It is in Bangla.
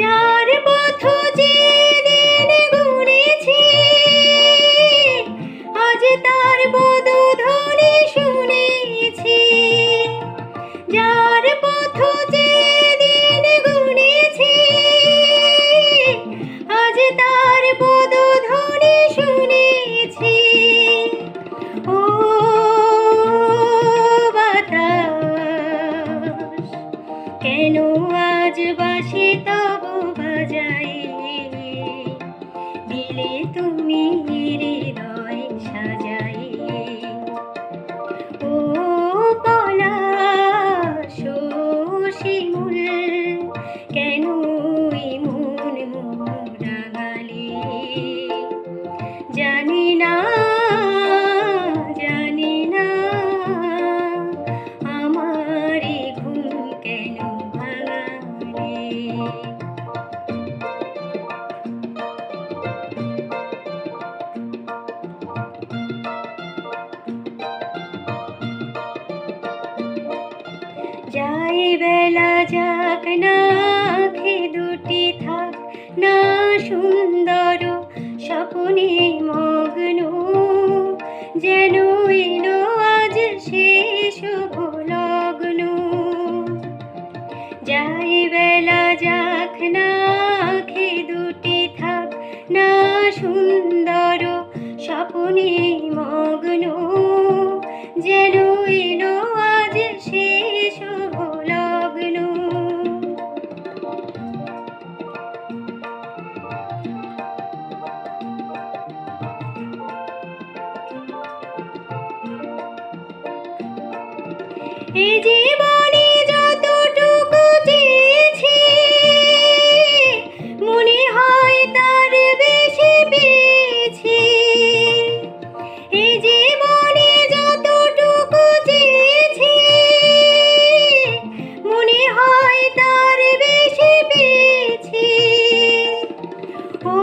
যার পথ যে দিন ঘুরেছে, আজ তার পদধ্বনি শুনেছি। যার পথ যে দিন ঘুরেছে, আজ তার পদধ্বনি শুনেছি। ও বাতাস, কেন আজ বাসি যাই বেলা যাক না আঁখে দুটি থাক না সুন্দর স্বপ্নে মগ্ন যেন আজ শেষ শুভ লগ্ন যাই বেলা যাক না আঁখে দুটি থাক না সুন্দর স্বপ্নে এ জীবনে যতটুকু চেয়েছি, মনে হয় তার বেশি পেয়েছি। এ জীবনে যতটুকু চেয়েছি, মনে হয় তার বেশি পেয়েছি। ও